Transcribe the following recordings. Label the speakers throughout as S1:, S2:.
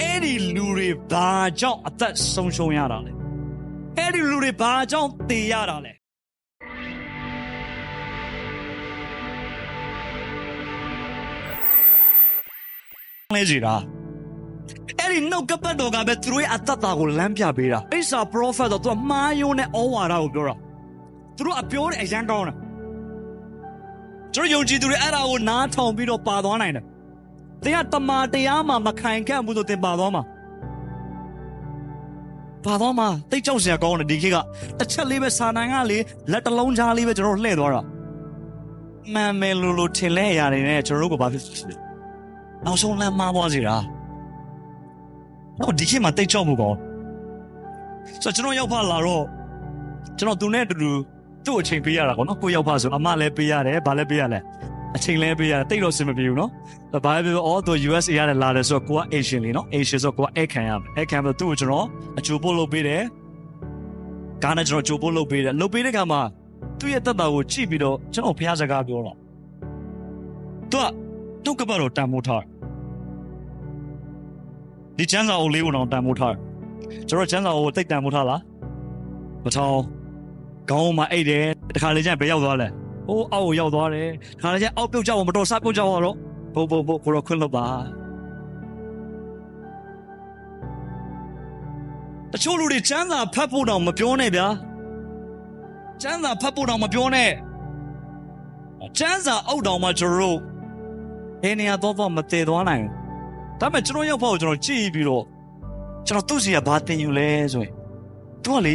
S1: အဲ့ဒီလူတွေဘာကြောင့်အသက်ဆုံးရှုံးရတာလဲအဲ့ဒီလူတွေဘာကြောင့်သေရတာလဲလဲကြည်တာအဲ့ဒီနှုတ်ကပတ်တော်ကပဲသူတို့ရဲ့အသက်တာကိုလမ်းပြပေးတာအိစာ prophet တော့သူကမှားယွန်းတဲ့ဩဝါဒကိုပြောတာသူတို့အပြောတဲ့အရန်ကောင်းတာကျွန်တော်ယုံကြည်သူတွေအဲ့ဒါကိုနားထောင်ပြီးတော့ပါသွားနိုင်တယ်။ သင်ကတမာတရားမှမခိုင်ခန့်ဘူးဆိုသင်ပါသွားမှာ။ပါသွားမှာတိတ်ကြောက်စရာကောင်းတယ်ဒီခေတ်ကတစ်ချက်လေးပဲစာနိုင်ကလေလက်တစ်လုံးချားလေးပဲကျွန်တော်လှည့်သွားတာ။မှန်မယ်လို့လို့ထင်လဲရတယ်နဲ့ကျွန်တော်တို့ကဘာဖြစ်လဲ။နောက်ဆုံးလမ်းမှားသွားစီတာ။တော့ဒီခေတ်မှာတိတ်ကြောက်မှုကောဆိုတော့ကျွန်တော်ရောက်ဖလာတော့ကျွန်တော်သူနဲ့အတူတူသူ့အချိန်ပေးရတာကောနော်ကိုရောက်ဖဆိုအမလည်းပေးရတယ်ဗာလည်းပေးရလဲ အချိန်လည်းပေးရတယ်တိတ်တော့စင်မပြေဘူးနော်ဘာပဲပြောအော်သူ USA ရတယ်လာတယ်ဆိုတော့ကိုက Asian လीနော် Asian ဆိုတော့ကိုက egg ခံရမယ် egg ခံပြီးသူ့ကိုကျွန်တော်အချိုပို့လုပ်ပေးတယ်ကားနဲ့ကျွန်တော်ချိုပို့လုပ်ပေးတယ်လုပ်ပေးတဲ့ခါမှာသူ့ရဲ့တက်တာကိုကြည့်ပြီးတော့ကျွန်တော်ဖះစကားပြောတော့သူကတုတ်ကပတ်တော့တန်မိုးထားဒီချမ်းစာအုပ်လေးကိုတော့တန်မိုးထားကျွန်တော်ချမ်းစာအုပ်ကိုတိတ်တန်မိုးထားလားမထောင်းခေါင်းမှာအိတ်တယ်တခါလေကျရင်ဘယ်ရောက်သွားလဲ ဟိုးအောက်ကိုရောက်သွားတယ်တခါလေကျရင်အောက်ပြုတ်ကြအောင်မတော်စပြုတ်ကြအောင်တော့ဘုံဘုံဘုံကိုတော့ခွင့်လို့ပါတချို့လူတွေချမ်းသာဖတ်ဖို့တောင်မပြောနဲ့ဗျာချမ်းသာဖတ်ဖို့တောင်မပြောနဲ့ချမ်းသာအောက်တောင်မှကျွန်တော်တို့ဘယ်နေရာတော့တော့မတည်သွားနိုင်ဘူးဒါပေမဲ့ကျွန်တော်ရောက်ဖို့ကျွန်တော်ကြည့်ပြီးတော့ကျွန်တော်သူ့စီကဘာတင်ယူလဲဆိုရင်သူကလေ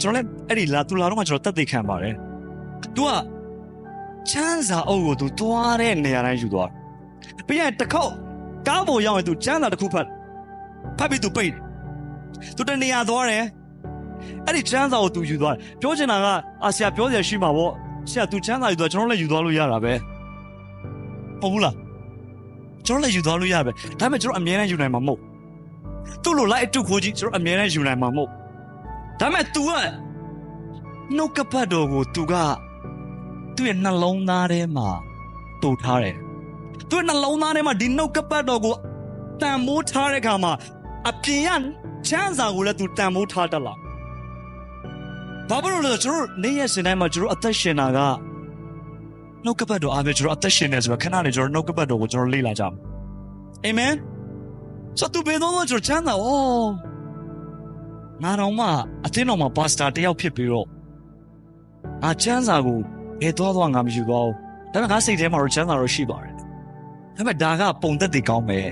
S1: ကျွန်တော်လည်းအဲ့ဒီလာသူလာတော့မှကျွန်တော်တက်သိခံပါတယ်။ तू ကချမ်းစာအုပ်ကို तू သွားတဲ့နေရာတိုင်းယူသွား။ပြီးရင်တစ်ခေါက်ကားပေါ်ရောက်ရင် तू ချမ်းစာတစ်ခုဖတ်ဖတ်ပြီး तू ပိတ်တယ်။ तू တနေရာသွားတယ်။အဲ့ဒီချမ်းစာကို तू ယူသွားတယ်။ပြောချင်တာကအာဆရာပြောစရာရှိမှာပေါ့။ဆရာ तू ချမ်းစာယူသွားကျွန်တော်လည်းယူသွားလို့ရတာပဲ။ဟုတ်ဘူးလား။ကျွန်တော်လည်းယူသွားလို့ရပဲ။ဒါပေမဲ့ကျွန်တော်အမြဲတမ်းယူနိုင်မှာမဟုတ်။သူ့လိုလိုက်အတုခိုးကြီးကျွန်တော်အမြဲတမ်းယူနိုင်မှာမဟုတ်။ဒါပေမဲ့ तू ကနှုတ်ကပတ်တော်ကို तू က သူ့ရဲ့နှလုံးသားထဲမှာတူထားတယ်။သူ့နှလုံးသားထဲမှာဒီနှုတ်ကပတ်တော်ကိုတန်မိုးထားတဲ့အခါမှာအပြင်ရချမ်းစာကိုလည်း तू တန်မိုးထားတတ်လား။ဘာဖြစ်လို့လဲဆိုတော့ကျွန်တော်နေ့ရက်စဉ်တိုင်းမှာကျွန်တော်အသက်ရှင်တာကနှုတ်ကပတ်တော်အားဖြင့်ကျွန်တော်အသက်ရှင်နေဆိုတော့ခဏနေကျွန်တော်နှုတ်ကပတ်တော်ကိုကျွန်တော်လေ့လာကြမယ်။အာမင်။ဆိုတော့သူဘယ်တော့ကျွန်တော်ချမ်းသာဩငါတော်မှအသင်းတော်မှာပါစတာတယောက်ဖြစ်ပြီးတော့ငါချမ်းသာကို ဘယ်သွားသွားငါမယူသွားဘူးဒါပေမဲ့ငါစိတ်ထဲမှာတော့ချမ်းသာတော့ရှိပါတယ်ဒါပေမဲ့ဒါကပုံသက်တွေကောင်းမယ်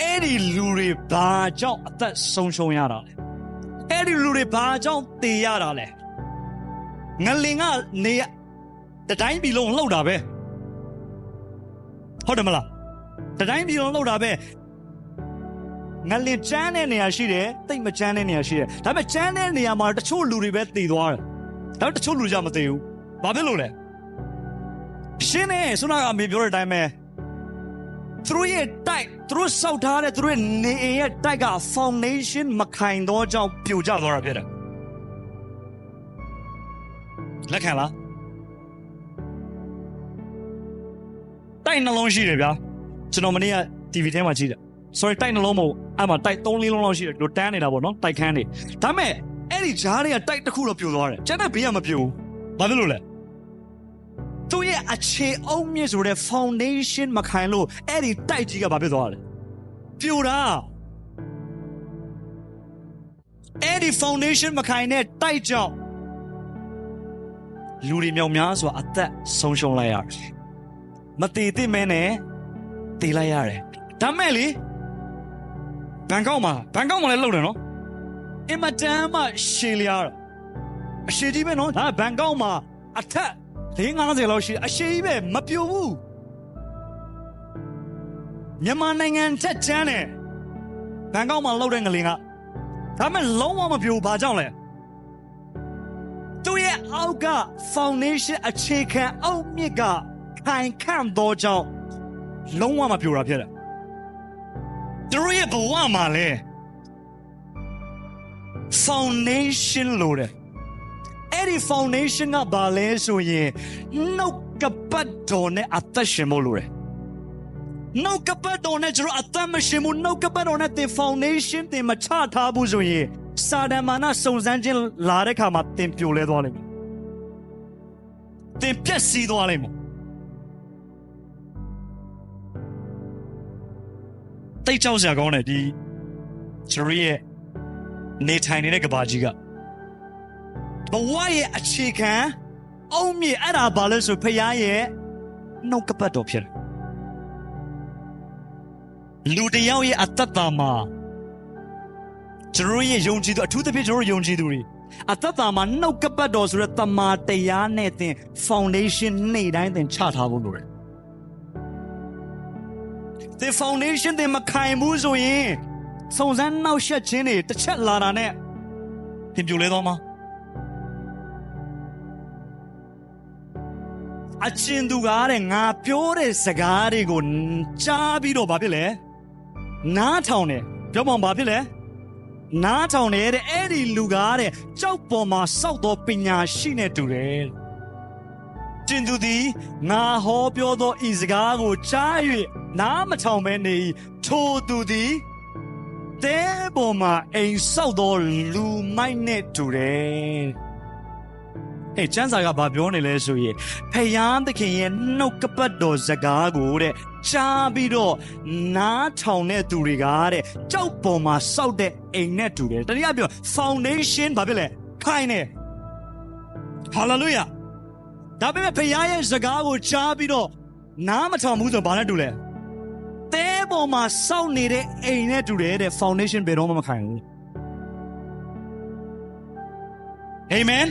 S1: အဲ့ဒီလူတွေဘာကြောင့်အသက်ဆုံးရှုံးရတာလဲအဲ့ဒီလူတွေဘာကြောင့်သေရတာလဲငလင်ကနေတတိုင်းပြည်လုံးလှုပ်တာပဲဟုတ်တယ်မလားတတိုင်းပြည်လုံးလှုပ်တာပဲငလင်ချမ်းတဲ့နေရာရှိတယ်တိတ်မချမ်းတဲ့နေရာရှိတယ်ဒါပေမဲ့ချမ်းတဲ့နေရာမှာတချို့လူတွေပဲတည်သွားတယ် ဒါပေမဲ့တချို့လူကြမတည်ဘူးဘာဖြစ်လို့လဲရှင်းနေဆွနာကအမေပြောတဲ့အတိုင်းပဲသူတို့ရဲ့တိုက်သူတို့စောက်ထားတဲ့သူတို့နေအိမ်ရဲ့တိုက်က foundation မခိုင်တော့ကြောင့်ပြိုကျသွားတာဖြစ်တယ်လက်ခံလားတိုက်နှလုံးရှိတယ်ဗျာကျွန်တော်မနေ့က TV ထဲမှာကြည့်တယ် sorry တိုက်နှလုံးမဟုတ်အဲ့မှာတိုက်3 4လုံးလောက်ရှိတယ်တို့တန်းနေတာပေါ့နော်တိုက်ခန်းနေဒါပေမဲ့ အဲ့ဒီဂျားတွေကတိုက်တစ်ခုတော့ပြိုသွားတယ်ကျန်တဲ့ဘေးကမပြိုဘူးဘာဖြစ်လို့လဲသူရဲ့အခြေအုံမြင့်ဆိုတဲ့ foundation မခိုင်လို့အဲ့ဒီတိုက်ကြီးကဘာဖြစ်သွားလဲပြိုတာအဲ့ဒီ foundation မခိုင်တဲ့တိုက်ကြောင့်လူတွေမြောက်များစွာအသက်ဆုံးရှုံးလိုက်ရတယ်မတည်သင့်မဲနဲ့တည်လိုက်ရတယ်ဒါမဲ့လေဘန်ကောက်မှာဘန်ကောက်မှာလည်းလှုပ်တယ်နော် အင်မတန်မှရှည်လျားတာအရှိကြီးပဲနော်ဒါဘန်ကောက်မှာအထက်450လောက်ရှိအရှိကြီးပဲမပြိုဘူးမြန်မာနိုင်ငံထက်ကျန်းတယ်ဘန်ကောက်မှာလှုပ်တဲ့ငလင်ကဒါမဲ့လုံးဝမပြိုဘာကြောင့်လဲသူရဲ့အောက်က foundation အခြေခံအောက်မြစ်ကခိုင်ခန့်သောကြောင့်လုံးဝမပြိုတာဖြစ်တယ်သူတို့ရဲ့ဘဝမှာလဲ foundation လို့တယ်အဲ့ဒီ foundation ကဘာလဲဆိုရင်နှုတ်ကပတ်တော်နဲ့အသက်ရှင်ဖို့လိုတယ်နှုတ်ကပတ်တော်နဲ့ကျွန်တော်အသက်မရှင်ဘူးနှုတ်ကပတ်တော်နဲ့သင် foundation သင်မချထားဘူးဆိုရင်စာဒန်မာနစုံစမ်းခြင်းလာတဲ့ခါမှာသင်ပြိုလဲသွားလိမ့်မယ်သင်ပျက်စီးသွားလိမ့်မယ်တိတ်ကြောက်စရာကောင်းတယ်ဒီကျွန်တော်ရဲ့ နေထိုင်နေတဲ့ကဘာကြီးကဘဝရဲ့အခြေခံအုံမြင့်အဲ့ဒါဘာလဲဆိုဖခင်ရဲ့နှုတ်ကပတ်တော်ဖြစ်တယ်လူတယောက်ရဲ့အတ္တတာမှာကျွန်တော်ရဲ့ယုံကြည်သူအထူးသဖြင့်ကျွန်တော်ယုံကြည်သူတွေအတ္တတာမှာနှုတ်ကပတ်တော်ဆိုတဲ့တမာတရားနဲ့သင် foundation နေ့တိုင်းသင်ချထားဖို့လိုတယ်သင် foundation သင်မခိုင်ဘူးဆိုရင် စုံစမ်းနှောက်ယှက်ခြင်းတွေတစ်ချက်လာတာနဲ့သင်ပြိုလဲသွားမှာအချင်းသူကားတဲ့ငါပြောတဲ့စကားတွေကိုကြားပြီးတော့ဘာဖြစ်လဲနားထောင်တယ်ပြောမှဘာဖြစ်လဲနားထောင်တယ်တဲ့အဲ့ဒီလူကားတဲ့ကြောက်ပေါ်မှာစောက်သောပညာရှိနေတူတယ်တင်သူသည်ငါဟောပြောသောဤစကားကိုကြား၍နားမထောင်မဲနေထိုသူသည် တဲပေါ်မှာအိမ်ဆောက်သောလူမိုက်နဲ့တူတယ်ဟဲ့ကျမ်းစာကဘာပြောနေလဲဆိုရင်ဖယားသခင်ရဲ့နှုတ်ကပတ်တော်စကားကိုတဲ့ကြားပြီးတော့နားထောင်တဲ့သူတွေကတဲ့ကြောက်ပေါ်မှာစောက်တဲ့အိမ်နဲ့တူတယ်တနည်းအားဖြင့် foundation ဘာဖြစ်လဲခိုင်းနေ hallelujah ဒါပေမဲ့ဖယားရဲ့စကားကိုကြားပြီးတော့နားမထောင်ဘူးဆိုဘာနဲ့တူလဲတဲ ပေါ်မှာစောက်နေတဲ့အိမ်နဲ့တူတယ်တဲ့ foundation ဘယ်တော့မှမခိုင်ဘူး amen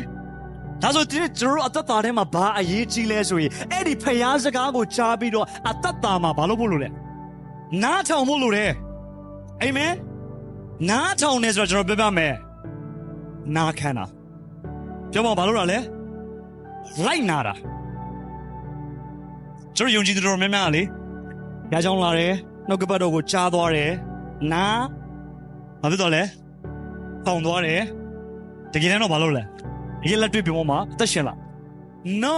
S1: ဒါဆိုဒီနေ့ကျွန်တော်တို့အသက်တာထဲမှာဘာအရေးကြီးလဲဆိုရင်အဲ့ဒီဖျားစကားကိုကြားပြီးတော့အသက်တာမှာဘာလို့ဖို့လို့လဲနားထောင်ဖို့လို့တယ်အာမင်နားထောင်နေဆိုတော့ကျွန်တော်ပြောပြမယ်နားခံတာပြောပါဘာလို့လဲလိုက်နာတာကျွန်တော်ယုံကြည်သူတော်များများလေညာကြောင်းလာတယ် နှုတ်ကပတ်တော်ကိုကြားသွားတယ်နားဘာဖြစ်တော့လဲထောင်သွားတယ်တကယ်တော့ဘာလို့လဲရေးလက်တွေ့ပြောမှာအသက်ရှင်လား no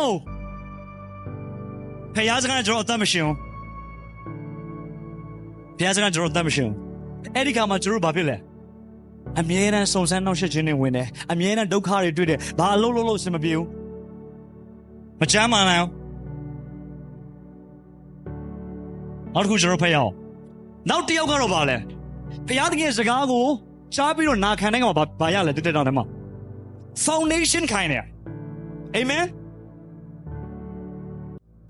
S1: ဖယားစကားကျွန်တော်အသက်မရှင်ဘူးဖယားစကားကျွန်တော်အသက်မရှင်ဘူးအဲ့ဒီကမှကျွန်တော်ဘာဖြစ်လဲအမြဲတမ်းစုံစမ်းနှောက်ယှက်ခြင်းတွေဝင်တယ်အမြဲတမ်းဒုက္ခတွေတွေ့တယ်ဘာအလုပ်လုပ်လို့စင်မပြေဘူးမချမ်းမာနိုင်အော နောက်တစ်ခုကျွန်တော်ဖတ်ရအောင်နောက်တစ်ယောက်ကတော့ဘာလဲဖယားတကယ်စကားကိုကြားပြီးတော့နာခံတဲ့ကောင်ဘာဘာရလဲတက်တက်တောင်ထဲမှာ foundation ခိုင်းတယ်အာမင်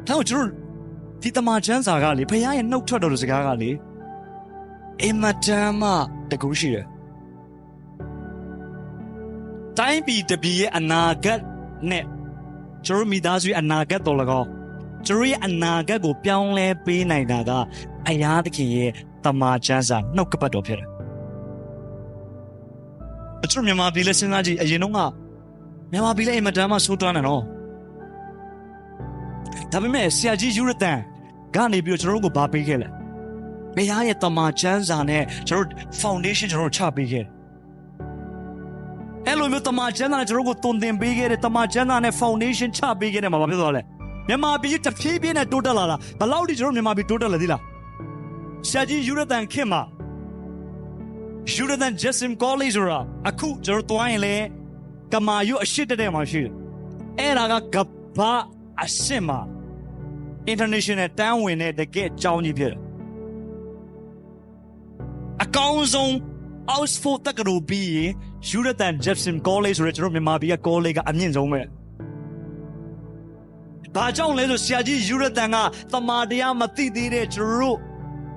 S1: တော့ကျွန်တော်ဒီတမန်ကျမ်းစာကလေဖခင်ရဲ့နှုတ်ထွက်တော်တဲ့စကားကလေအမတန်မှတကူရှိတယ်တိုင်းပြည်တပြည်ရဲ့အနာဂတ်နဲ့ကျွန်တော်မိသားစုရဲ့အနာဂတ်တော်၎င်း ကျွန်တော်ရဲ့အနာဂတ်ကိုပြောင်းလဲပေးနိုင်တာကအရာသခင်ရဲ့တမန်ကျမ်းစာနှုတ်ကပတ်တော်ဖြစ်တယ်အထူးမြန်မာပြည်လက်စဉ်းစားကြည့်အရင်တော့ကမြန်မာပြည်လက်အင်မတန်မှဆိုးတွန်းတယ်နော်ဒါပေမဲ့ဆရာကြီးယူရတန်ကနေပြီးတော့ကျွန်တော်တို့ကိုဗာပေးခဲ့လဲဘုရားရဲ့တမန်ကျမ်းစာနဲ့ကျွန်တော်တို့ foundation ကျွန်တော်တို့ချပေးခဲ့အဲ့လိုမျိုးတမန်ကျမ်းစာနဲ့ကျွန်တော်တို့ကိုတုံသင်ပေးခဲ့တဲ့တမန်ကျမ်းစာနဲ့ foundation ချပေးခဲ့တယ်မှာဘာဖြစ်သွားလဲ မြန်မာပြည်တဖြည်းဖြည်းနဲ့တိုးတက်လာတာဘယ်လောက်ထိကျွန်တော်မြန်မာပြည်တိုးတက်လာသီးလားဆရာကြီးယူရတန်ခင်မှာ shooter than Jessim College ဆိုတာအခုကျွန်တော်တွိုင်းရင်လေကမာယုအရှိတက်တဲ့မှာရှိတယ်အဲ့ဒါကကဘာအရှိမ international တန်းဝင်တဲ့တကယ်အကြောင်းကြီးဖြစ်တယ်အကောင်းဆုံး Oxford တက္ကသိုလ်ပြီးရင် shooter than Jessim College ဆိုတဲ့ကျွန်တော်မြန်မာပြည်က college ကအမြင့်ဆုံးပဲ ဘာကြောင့်လဲဆိုဆရာကြီးယူရတန်ကတမာတရားမသိသေးတဲ့ကျွန်တော်တို့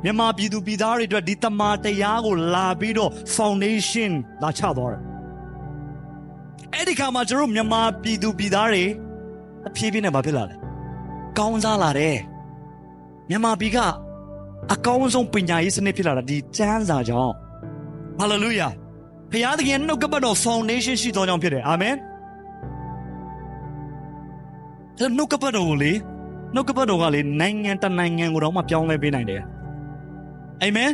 S1: မြန်မာပြည်သူပြည်သားတွေအတွက်ဒီတမာတရားကိုလာပြီးတော့ foundation လာချသွားတယ်။အဲ့ဒီခါမှာကျွန်တော်မြန်မာပြည်သူပြည်သားတွေအဖြည်းဖြည်းနဲ့မဖြစ်လာလဲ။ကောင်းစားလာတယ်။မြန်မာပြည်ကအကောင်းဆုံးပညာရေးစနစ်ဖြစ်လာတာဒီကျမ်းစာကြောင့် hallelujah ဖခင်သခင်နှုတ်ကပတ်တော် foundation ရှိသောကြောင့်ဖြစ်တယ်အာမင်။ အဲ့နှုတ်ကပတ်တော်ကိုလေနှုတ်ကပတ်တော်ကလေနိုင်ငံတနိုင်ငံကိုတော့မှပြောင်းလဲပေးနိုင်တယ်အာမင်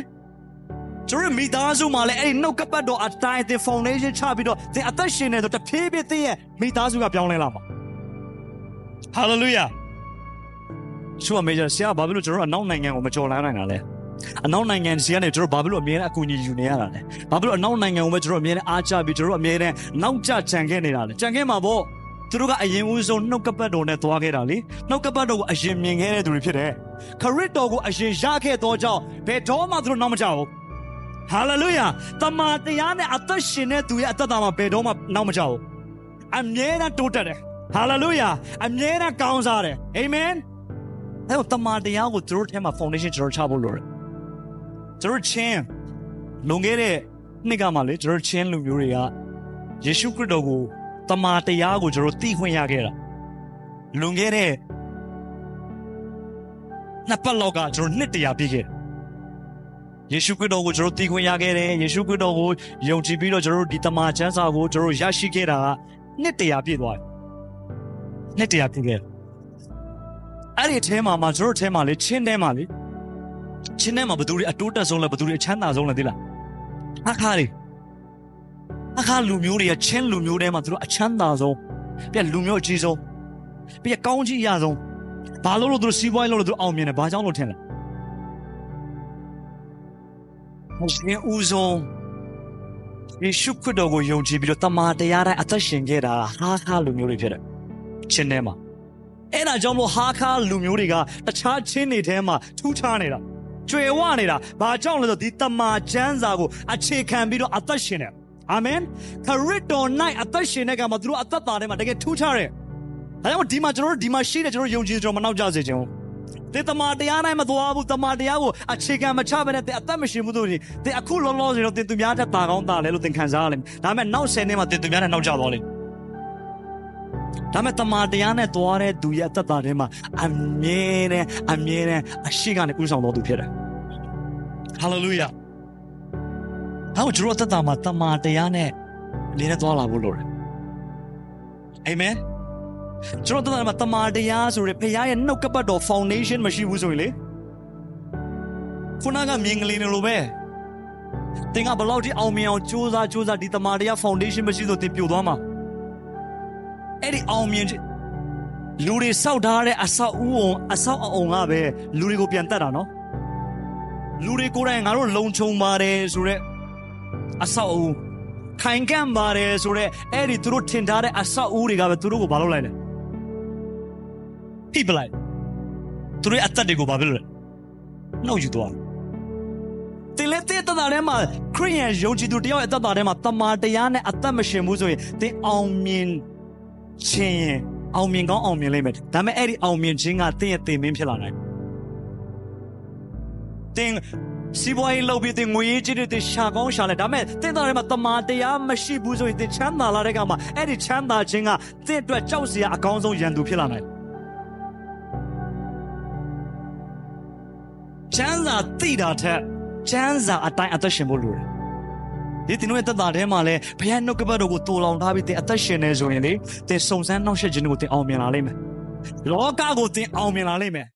S1: ကျွန်တော်မိသားစုမှာလည်းအဲ့ဒီနှုတ်ကပတ်တော်အတိုင်းသင် foundation ချပြီးတော့သင်အသက်ရှင်နေတော့တဖြည်းဖြည်းသင်ရဲ့မိသားစုကပြောင်းလဲလာမှာ hallelujah ရှုအမေကြဆရာဘာဖြစ်လို့ကျွန်တော်တို့အနောက်နိုင်ငံကိုမကြော်လာနိုင်တာလဲအနောက်နိုင်ငံစီကနေကျွန်တော်ဘာဖြစ်လို့အမြဲတမ်းအကူအညီယူနေရတာလဲဘာဖြစ်လို့အနောက်နိုင်ငံကိုပဲကျွန်တော်အမြဲတမ်းအားချပြီးကျွန်တော်အမြဲတမ်းနောက်ကျကြံခဲ့နေတာလဲကြံခဲ့မှာပေါ့ သူတို့ကအရင်ဦးဆုံးနှုတ်ကပတ်တော်နဲ့သွားခဲ့တာလေနှုတ်ကပတ်တော်ကိုအရင်မြင်ခဲ့တဲ့သူတွေဖြစ်တယ်ခရစ်တော်ကိုအရင်ရခဲ့သောကြောင့်ဘယ်တော့မှသူတို့နောက်မကျဘူးဟာလေလုယာတမန်တရားနဲ့အသက်ရှင်တဲ့သူရဲ့အသက်တာမှာဘယ်တော့မှနောက်မကျဘူးအမြဲတမ်းတိုးတက်တယ်ဟာလေလုယာအမြဲတမ်းကောင်းစားတယ်အာမင်အဲ့တော့တမန်တရားကိုသူတို့ထဲမှာ foundation ကျွန်တော်ချဖို့လိုတယ်ကျွန်တော်ချင်းလုံခဲ့တဲ့နှစ်ကမှလေကျွန်တော်ချင်းလူမျိုးတွေကယေရှုခရစ်တော်ကို တမန်တရားကိုကျွန်တော်သိခွင့်ရခဲ့တာလုံခဲ့တဲ့နှစ်ပတ်လောက်ကကျွန်တော်နှစ်တရာပြည့်ခဲ့တယ်ယေရှုခရစ်တော်ကိုကျွန်တော်သိခွင့်ရခဲ့တယ်ယေရှုခရစ်တော်ကိုယုံကြည်ပြီးတော့ကျွန်တော်ဒီတမန်ကျမ်းစာကိုကျွန်တော်ရရှိခဲ့တာကနှစ်တရာပြည့်သွားတယ်နှစ်တရာပြည့်ခဲ့တယ်အဲ့ဒီအထဲမှာမှာကျွန်တော်အထဲမှာလေချင်းထဲမှာလေချင်းထဲမှာဘယ်သူတွေအတိုးတက်ဆုံးလဲဘယ်သူတွေအချမ်းသာဆုံးလဲသိလားအခါတွေ အခါလူမျိုးတွေကချင်းလူမျိုးထဲမှာသူတို့အချမ်းသာဆုံးပြလူမျိုးအကြီးဆုံးပြကောင်းကြီးအရဆုံးဘာလို့လို့သူတို့စီးပွားရေးလို့လို့သူတို့အောင်မြင်တယ်ဘာကြောင့်လို့ထင်လဲဟုတ်ရှင်ဦးဆုံးယေရှုခရစ်တော်ကိုယုံကြည်ပြီးတော့တမန်တရားတိုင်းအသက်ရှင်ခဲ့တာဟာခါလူမျိုးတွေဖြစ်တယ်ချင်းထဲမှာအဲ့ဒါကြောင့်လို့ဟာခါလူမျိုးတွေကတခြားချင်းတွေထဲမှာထူးခြားနေတာကျွေဝနေတာဘာကြောင့်လဲဆိုဒီတမန်ကျမ်းစာကိုအခြေခံပြီးတော့အသက်ရှင်တယ် အာမင်ခရစ်တော်၌အသက်ရှင်တဲ့ကမှာသူတို့အသက်တာထဲမှာတကယ်ထူးခြားတယ်ဒါကြောင့်ဒီမှာကျွန်တော်တို့ဒီမှာရှိတဲ့ကျွန်တော်ယုံကြည်ကျွန်တော်မနောက်ကျစေချင်ဘူးတဲ့တမန်တရားတိုင်းမသွားဘူးတမန်တရားကိုအခြေခံမချဘဲနဲ့တဲ့အသက်မရှင်ဘူးတို့တဲ့အခုလောလောဆယ်တော့တင်သူများတဲ့တာကောင်းတာလဲလို့သင်ခံစားရလိမ့်မယ်ဒါပေမဲ့နောက်10နှစ်မှာတင်သူများနဲ့နောက်ကျသွားလိမ့်မယ်ဒါမဲ့တမန်တရားနဲ့သွားတဲ့သူရဲ့အသက်တာထဲမှာအမြဲတမ်းအမြဲတမ်းအရှိကနေဥဆောင်တော်သူဖြစ်တယ်ဟာလေလုယာ ဟောကျွန်တော်သက်တာမှာတမန်တရားနဲ့နေနဲ့သွားလာဖို့လိုတယ်အာမင်ကျွန်တော်တို့ကတမန်တရားဆိုရယ်ဖခင်ရဲ့နှုတ်ကပတ်တော် foundation မရှိဘူးဆိုရင်လေခုနကမြင်ကလေးနေလို့ပဲတင်ကဘလောက်ထိအောင်မြင်အောင်စူးစမ်းစူးစမ်းဒီတမန်တရား foundation မရှိဆိုတင်ပြိုသွားမှာအဲ့ဒီအောင်မြင်လူတွေစောက်ထားတဲ့အဆောက်အဦအဆောက်အအုံကပဲလူတွေကိုပြန်တက်တာနော်လူတွေကိုယ်တိုင်ငါတို့လုံခြုံပါတယ်ဆိုရက် အဆောက်အဦခိုင်ကန့်ပါတယ်ဆိုရက်အဲ့ဒီသူတို့ထင်ထားတဲ့အဆောက်အဦတွေကပဲသူတို့ကိုဘာလုပ်လိုက်လဲပြပလိုက်သူတို့အသက်တွေကိုဘာဖြစ်လို့လဲနှုတ်ယူသွားတင်လက်တဲ့တသားထဲမှာခရိယန်ယုံကြည်သူတယောက်ရဲ့အသက်တာထဲမှာတမာတရားနဲ့အသက်မရှင်ဘူးဆိုရင်တင်အောင်မြင်ခြင်းရင်အောင်မြင်ကောင်းအောင်မြင်လိမ့်မယ်ဒါပေမဲ့အဲ့ဒီအောင်မြင်ခြင်းကတင်းရဲ့တင်မင်းဖြစ်လာနိုင်တင်း စီးပွားရေးလုပ်ပြီးတင်ငွေရေးကြီးတွေရှာကောင်းရှာလဲဒါပေမဲ့တင်းသားထဲမှာတမာတရားမရှိဘူးဆိုရင်တင်ချမ်းသာလာတဲ့ကမှာအဲ့ဒီချမ်းသာခြင်းကတင်းအတွက်ကြောက်စရာအကောင်းဆုံးရန်သူဖြစ်လာနိုင်ချမ်းသာသိတာထက်ချမ်းသာအတိုင်းအသက်ရှင်ဖို့လိုတယ်ဒီတင်ရဲ့တက်တာထဲမှာလဲဘုရားနှုတ်ကပတ်တော်ကိုတူလောင်ထားပြီးတင်အသက်ရှင်နေဆိုရင်လေတင်စုံစမ်းနှောက်ယှက်ခြင်းကိုတင်အောင်မြင်လာလိမ့်မယ်လောကကိုတင်အောင်မြင်လာလိမ့်မယ်